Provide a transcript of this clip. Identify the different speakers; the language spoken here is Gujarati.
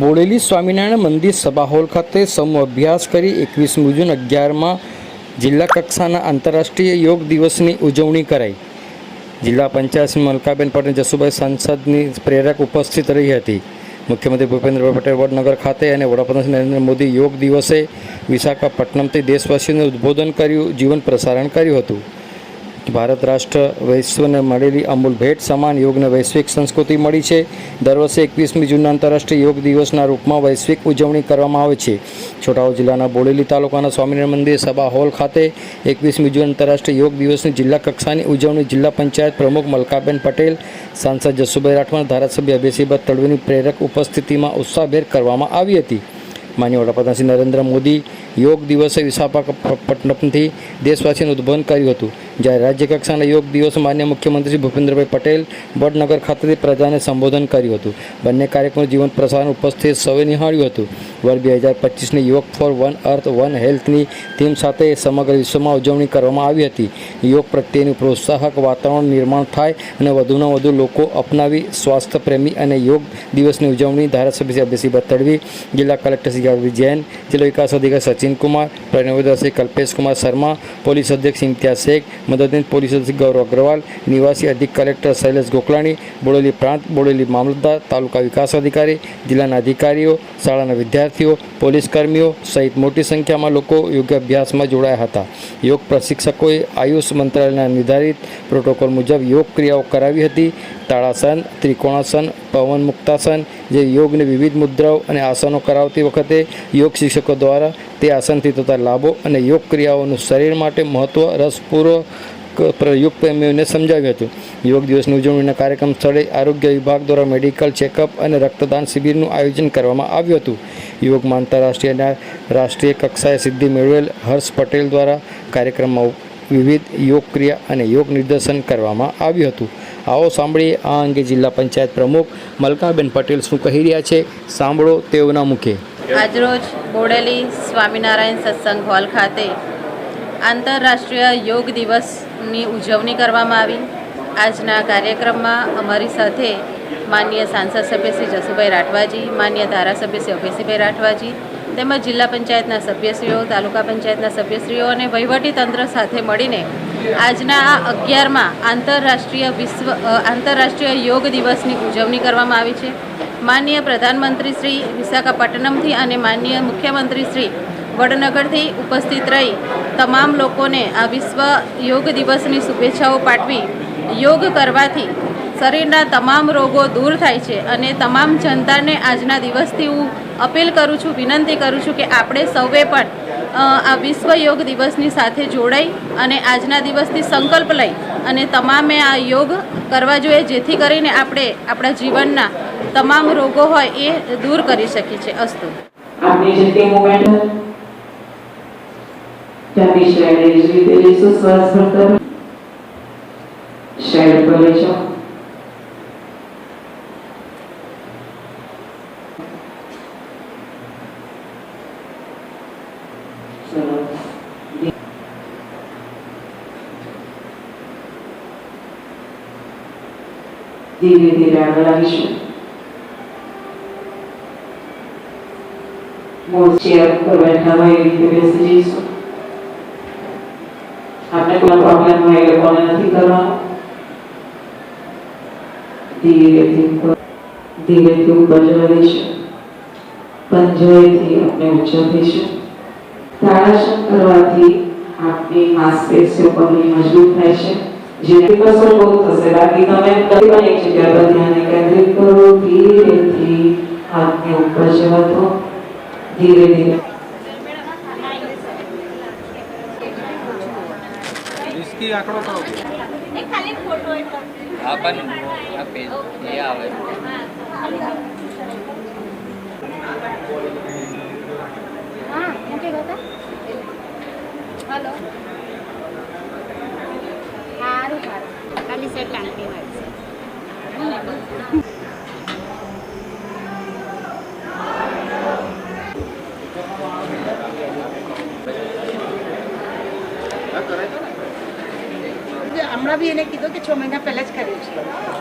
Speaker 1: બોડેલી સ્વામિનારાયણ મંદિર સભા હોલ ખાતે સમૂહ અભ્યાસ કરી એકવીસમી જૂન અગિયારમાં જિલ્લા કક્ષાના આંતરરાષ્ટ્રીય યોગ દિવસની ઉજવણી કરાઈ. જિલ્લા પંચાયત મલકાબેન પટેલ જસુભાઈ સાંસદની પ્રેરક ઉપસ્થિત રહી હતી. મુખ્યમંત્રી ભૂપેન્દ્રભાઈ પટેલ વડનગર ખાતે અને વડાપ્રધાન નરેન્દ્ર મોદી યોગ દિવસે વિશાખાપટ્ટનમથી દેશવાસીઓને ઉદ્બોધન કર્યું, જીવન પ્રસારણ કર્યું હતું. ભારત રાષ્ટ્ર વૈશ્વને મળેલી અમૂલ ભેટ સમાન યોગને વૈશ્વિક સંસ્કૃતિ મળી છે. દર વર્ષે એકવીસમી જૂનના આંતરરાષ્ટ્રીય યોગ દિવસના રૂપમાં વૈશ્વિક ઉજવણી કરવામાં આવે છે. છોટાઉ જિલ્લાના બોડેલી તાલુકાના સ્વામિનારાયણ મંદિર સભા હોલ ખાતે એકવીસમી જૂન આંતરરાષ્ટ્રીય યોગ દિવસની જિલ્લા કક્ષાની ઉજવણી જિલ્લા પંચાયત પ્રમુખ મલકાબેન પટેલ, સાંસદ જસુભાઈ રાઠવા ધારાસભ્ય અભયસિંહ તડવીની પ્રેરક ઉપસ્થિતિમાં ઉત્સાહભેર કરવામાં આવી હતી. માન્ય વડાપ્રધાન શ્રી નરેન્દ્ર મોદી યોગ દિવસે વિશાખાપટ્ટનમથી દેશવાસીનું ઉદ્બોધન કર્યું હતું. જ્યારે રાજ્ય કક્ષાના યોગ દિવસ માન્ય મુખ્યમંત્રી ભૂપેન્દ્રભાઈ પટેલ વડનગર ખાતેથી પ્રજાને સંબોધન કર્યું હતું. બંને કાર્યક્રમનું જીવન પ્રસારણ ઉપસ્થિત સૌએ નિહાળ્યું હતું. વર્ષ બે હજાર પચીસની yoga for one earth one હેલ્થની થીમ સાથે સમગ્ર વિશ્વમાં ઉજવણી કરવામાં આવી હતી. યોગ પ્રત્યેનું પ્રોત્સાહક વાતાવરણ નિર્માણ થાય અને વધુમાં વધુ લોકો અપનાવી સ્વાસ્થ્ય પ્રેમી અને યોગ દિવસની ઉજવણી ધારાસભ્ય અભયસિંહ તડવી જિલ્લા કલેક્ટર શ્રી જૈન, જિલ્લા વિકાસ અધિકારી સચિન કુમાર પ્રણવદર શ્રી કલ્પેશ કુમાર શર્મા, પોલીસ અધ્યક્ષ ઇમ્તિયાઝ શેખ મદદનીશ પોલીસ અધિક ગૌરવ અગ્રવાલ, નિવાસી અધિક કલેક્ટર શૈલેષ ગોકલાણી બોડેલી પ્રાંત, બોડેલી મામલતદાર, તાલુકા વિકાસ અધિકારી, જિલ્લાના અધિકારીઓ, શાળાના વિદ્યાર્થીઓ, પોલીસ કર્મીઓ સહિત મોટી સંખ્યામાં લોકો યોગ અભ્યાસમાં જોડાયા હતા. યોગ પ્રશિક્ષકોએ આયુષ મંત્રાલયના નિર્ધારિત પ્રોટોકોલ મુજબ યોગ ક્રિયાઓ કરાવી હતી. તાળાસન, ત્રિકોણાસન, પવન મુક્તાસન જે યોગની વિવિધ મુદ્રાઓ અને આસનો કરાવતી વખતે યોગ શિક્ષકો દ્વારા તે આસનથી થતા લાભો અને યોગ ક્રિયાઓનું શરીર માટે મહત્ત્વ રસપૂર્વક યોગ પ્રેમીઓને સમજાવ્યું હતું. યોગ દિવસની ઉજવણીના કાર્યક્રમ સ્થળે આરોગ્ય વિભાગ દ્વારા મેડિકલ ચેકઅપ અને રક્તદાન શિબિરનું આયોજન કરવામાં આવ્યું હતું. યોગમાં આંતરરાષ્ટ્રીયના રાષ્ટ્રીય કક્ષાએ સિદ્ધિ મેળવેલ હર્ષ પટેલ દ્વારા કાર્યક્રમમાં વિવિધ યોગ ક્રિયા અને યોગ નિર્દેશન કરવામાં આવ્યું હતું. આવો સાંભળીએ આ અંગે જિલ્લા પંચાયત પ્રમુખ મલકાબેન પટેલ શું કહી રહ્યા છે? સાંભળો તેઓના મુખે.
Speaker 2: આજરોજ બોડેલી સ્વામિનારાયણ સત્સંગ હોલ ખાતે આંતરરાષ્ટ્રીય યોગ દિવસની ઉજવણી કરવામાં આવી. આજના કાર્યક્રમમાં અમારી સાથે માન્ય સાંસદ સભ્ય શ્રી જસુભાઈ રાઠવાજી, માન્ય ધારાસભ્ય શ્રી અભયસિંહભાઈ રાઠવાજી તેમજ જિલ્લા પંચાયતના સભ્યશ્રીઓ, તાલુકા પંચાયતના સભ્યશ્રીઓ અને તંત્ર સાથે મળીને આજના આ અગિયારમાં આંતરરાષ્ટ્રીય વિશ્વ આંતરરાષ્ટ્રીય યોગ દિવસની ઉજવણી કરવામાં આવી છે. માનનીય પ્રધાનમંત્રી શ્રી વિશાખાપટ્ટનમથી અને માનનીય મુખ્યમંત્રી શ્રી વડનગરથી ઉપસ્થિત રહી તમામ લોકોને આ વિશ્વ યોગ દિવસની શુભેચ્છાઓ પાઠવી યોગ કરવાથી શરીરના તમામ રોગો દૂર થાય છે અને તમામ જનતાને આજના દિવસથી હું અપીલ કરું છું, વિનંતી કરું છું કે આપણે સૌએ પણ આ વિશ્વ યોગ દિવસની સાથે જોડાઈ અને આજના દિવસથી સંકલ્પ લઈ અને તમામે આ યોગ કરવા જોઈએ, જેથી કરીને આપણે આપણા જીવનના તમામ રોગો હોય એ દૂર કરી શકીએ છીએ. અસ્તુ.
Speaker 3: ભરતા શેર ઉપર લઈ જાઓ સરસ. ધીરે ધીરે આગળ આવીશું મૂળ ચેર ઉપર બેઠા હોય એવી રીતે બેસી જઈશું આપણે કોઈ પ્રોબ્લેમ હોય એ લોકોને નથી કરવાનો ધીરેથી ઉપર ધીરેથી ઉપર જવા દઈશું પંજોયથી આપણે ઊંચો થઈશું તાળાસન કરવાથી આપણી માંસપેશીઓ પગની મજબૂત થાય છે જેથી કસર બહુ થશે બાકી તમે કઈ પણ એક જગ્યા પર ધ્યાન કેન્દ્રિત કરો ધીરેથી હાથને ઉપર જવા દો ધીરે ધીરે
Speaker 4: इसकी आंकड़ों का
Speaker 5: હા પણ આ પેજ એ આવે
Speaker 6: હલો. સારું સારું ખાલી સેટ આંટી હોય
Speaker 7: હમણાં બી એને કીધું કે છ મહિના પહેલા જ કર્યું છે.